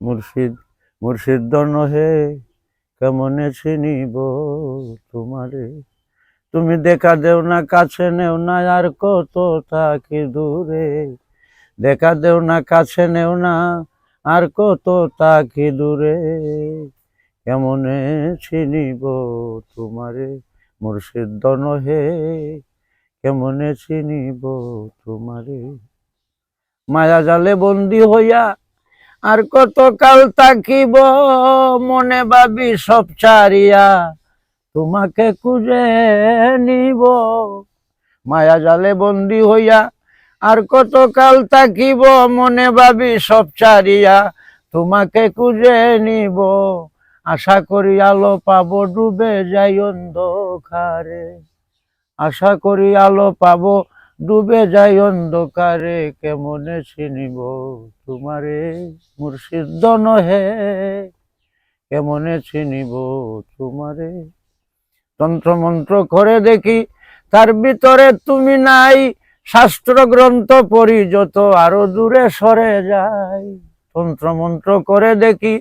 মুর্শিদ মুর্শিদ দন হে, কেমনে চিনিব তোমারে? তুমি দেখা দেও না, কাছে নেও না, আর কত থাকি দূরে? দেখা দেও না, কাছে নেও না, আর কত থাকি দূরে? কেমনে চিনিব তোমারে, মুর্শিদ দন হে, কেমনে চিনিব তোমারে? মায়া জালে বন্দি হইয়া আর কত কাল তাকিব মনে ভাবি সব চারিয়া তোমাকে খুঁজে নিব। মায়া জালে বন্দি হইয়া। আর কত কাল তাকিব মনে ভাবি সব চারিয়া তোমাকে খুঁজে নিব। আশা করি আলো পাবো, ডুবে যাই অন্ধকারে। আশা করি আলো পাবো। ডুবে যাই অন্ধকারে, কেমনে চিনিব তোমারে? মুর্শিদ নহে, কেমনে চিনিব তোমারে? তন্ত্র মন্ত্র করে দেখি, তার ভিতরে তুমি নাই। শাস্ত্র গ্রন্থ পড়ি যত আরও দূরে সরে যাই। তন্ত্র মন্ত্র করে দেখি,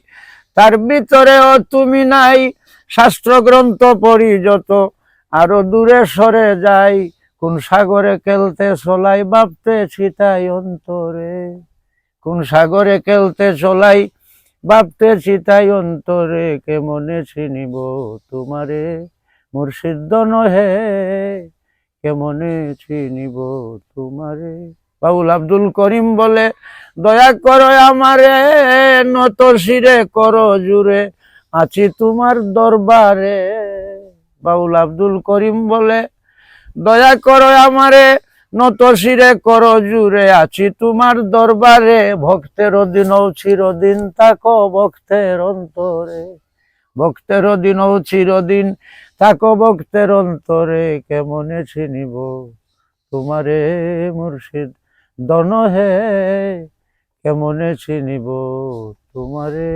তার ভিতরেও তুমি নাই। শাস্ত্র গ্রন্থ পড়ি যত আরও দূরে সরে যাই। কোন সাগরে খেলতে চলাই ভাবতে ছিটাই অন্তরে। কোন সাগরে খেলতে চলাই ভাবতে ছিটাই অন্তরে কেমনে চিনিব তোমারে? মুর্শিদ নহে কেমনে চিনিব তোমারে? বাউল আব্দুল করিম বলে, দয়া করো আমারে, নত শিরে করো জুড়ে, আছি তোমার দরবারে। বাউল আব্দুল করিম বলে দয়া করো আমারে, নত শিরে করো, জুড়ে আছি তোমার দরবারে। ভক্তের দিন চিরদিন তাকো ভক্তের অন্তরে। ভক্তের দিন চিরদিন তাকো ভক্তের অন্তরে। কেমনে চিনিব তোমারে মুর্শিদ দন হে? কেমনে চিনিব তোমারে?